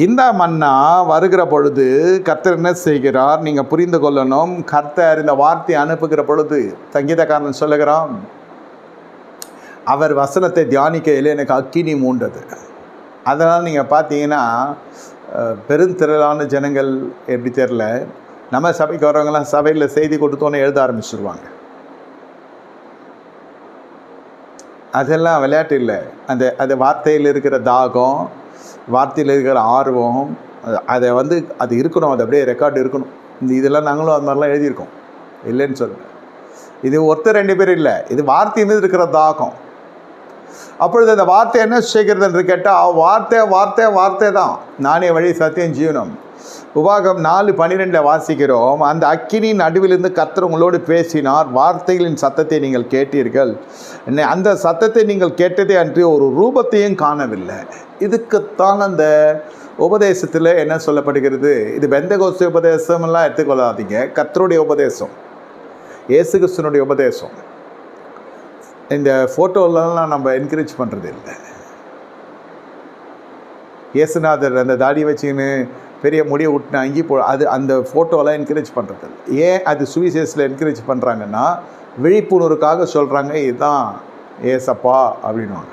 இந்த மன்னா வருகிற பொழுது கர்த்தர் என்ன செய்கிறார்? நீங்கள் புரிந்து கொள்ளணும். கர்த்தர் இந்த வார்த்தையை அனுப்புகிற பொழுது சங்கீதக்காரன் சொல்லுகிறான் அவர் வசனத்தை தியானிக்கையில் எனக்கு அக்கினி மூண்டது. அதனால் நீங்கள் பார்த்தீங்கன்னா பெருந்திரளான ஜனங்கள் எப்படி தெரில நம்ம சபைக்கு வரவங்களாம் சபையில் செய்தி கொடுத்தோன்னே எழுத ஆரம்பிச்சிருவாங்க. அதெல்லாம் விளையாட்டு இல்லை. அந்த அந்த வார்த்தையில் இருக்கிற தாகம் வார்த்தையில் இருக்கிற ஆர்வம் அதை வந்து அது இருக்கணும் அது அப்படியே ரெக்கார்டு இருக்கணும். இந்த இதெல்லாம் நாங்களும் அது மாதிரிலாம் எழுதியிருக்கோம். இல்லைன்னு சொல்லுங்கள் இது ஒருத்தர் ரெண்டு பேர் இல்லை. இது வார்த்தை மீது இருக்கிற தாகம் அப்பொழுது அந்த வார்த்தை என்ன செய்கிறது என்று கேட்டால் வார்த்தை வார்த்தை வார்த்தை தான். நானே வழி சத்தியம் ஜீவனம். உபாகம் நாலு பன்னிரெண்டில் வாசிக்கிறோம். அந்த அக்கினியின் நடுவிலிருந்து கத்தர் உங்களோடு பேசினார். வார்த்தைகளின் சத்தத்தை நீங்கள் கேட்டீர்கள். அந்த சத்தத்தை நீங்கள் கேட்டதே அன்றி ஒரு ரூபத்தையும் காணவில்லை. இதுக்குத்தான் அந்த உபதேசத்தில் என்ன சொல்லப்படுகிறது? இது பெந்தகோச உபதேசமெல்லாம் எடுத்துக்கொள்ளாதீங்க. கத்தருடைய உபதேசம். இயேசு கிருஷ்ணனுடைய உபதேசம். இந்த ஃபோட்டோலலாம் நம்ம என்கரேஜ் பண்ணுறது இல்லை. இயேசுநாதர் அந்த தாடி வச்சுக்கின்னு பெரிய முடியை விட்டுனா அங்கேயும் போ அது அந்த ஃபோட்டோலாம் என்கரேஜ் பண்ணுறது இல்லை. ஏன் அது சுவிசேஷில் என்கரேஜ் பண்ணுறாங்கன்னா விழிப்புணர்வுக்காக சொல்கிறாங்க இதுதான் ஏசப்பா அப்படின்வாங்க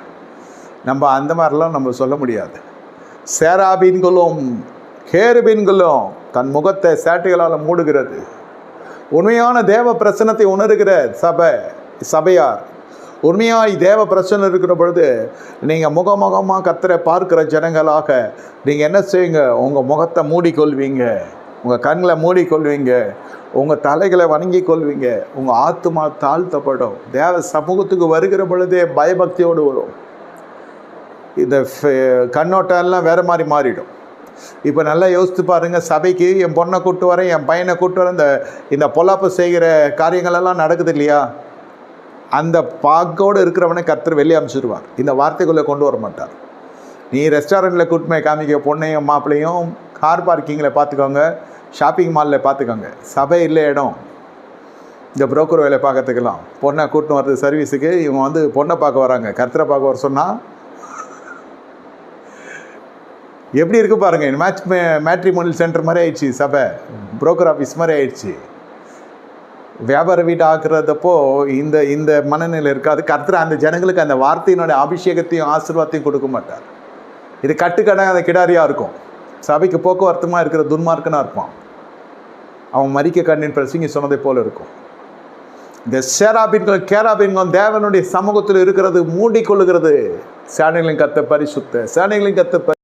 நம்ம அந்த மாதிரிலாம் நம்ம சொல்ல முடியாது. சேராபீன்களும் கேருபீன்களும் தன் முகத்தை சேட்டைகளால் மூடுகிறது. உண்மையான தேவ பிரசனத்தை உணர்கிற சபை சபையார் உண்மையாய் தேவ பிரச்சனை இருக்கிற பொழுது நீங்கள் முகமுகமாக கத்தரை பார்க்குற ஜனங்களாக நீங்கள் என்ன செய்யுங்க உங்கள் முகத்தை மூடிக்கொள்வீங்க. உங்கள் கண்களை மூடிக்கொள்வீங்க. உங்கள் தலைகளை வணங்கி கொள்வீங்க. உங்கள் ஆத்மா தாழ்த்தப்படும். தேவ சமூகத்துக்கு வருகிற பொழுதே பயபக்தியோடு வரும். இந்த கண்ணோட்டம் எல்லாம் வேறு மாதிரி மாறிடும். இப்போ நல்லா யோசித்து பாருங்கள் சபைக்கு என் பொண்ணை கூப்பிட்டு வரேன் என் பையனை கூப்பிட்டு வரேன் இந்த இந்த பொல்லாப்பு செய்கிற காரியங்களெல்லாம் நடக்குது இல்லையா? அந்த பாக்கோடு இருக்கிறவனை கர்த்தர் வெளியே அமைச்சிடுவார் இந்த வார்த்தைக்குள்ளே கொண்டு வர மாட்டார். நீ ரெஸ்டாரண்ட்டில் கூட்டுமே காமிக்க பொண்ணையும் மாப்பிள்ளையும் கார் பார்க்கிங்கில் பார்த்துக்கோங்க ஷாப்பிங் மாலில் பார்த்துக்கோங்க. சபை இல்லை இடம். இந்த புரோக்கர் வேலை பார்க்கறதுக்கெல்லாம். பொண்ணை கூட்டின்னு வர்றது சர்வீஸுக்கு இவங்க வந்து பொண்ணை பார்க்க வராங்க. கர்த்தரை பார்க்க வர சொன்னால் எப்படி இருக்கு பாருங்கள் மேட்ச் மேட்ரிமோனியல் சென்டர் மாதிரி ஆயிடுச்சு சபை. புரோக்கர் ஆஃபீஸ் மாதிரி ஆயிடுச்சு. வியாபார வீடு ஆக்குறதப்போ இந்த இந்த மனநிலை இருக்காது கர்த்தர் அந்த ஜனங்களுக்கு அந்த வார்த்தையினுடைய அபிஷேகத்தையும் ஆசீர்வாதத்தையும் கொடுக்க மாட்டார். இது கட்டுக்கடாக அந்த கிடாரியாக இருக்கும். சபைக்கு போக்குவரத்துமாக இருக்கிற துன்மார்க்கனாக இருப்பான். அவன் மறிக்க கண்ணின் பிரசிங்க சொன்னதை போல் இருக்கும். இந்த சேராபின்கள் கேராபின்கள் தேவனுடைய சமூகத்தில் இருக்கிறது மூடிக்கொள்ளுகிறது. சேனைகளின் கத்த பரிசுத்த சேனைகளின் கத்த பரி-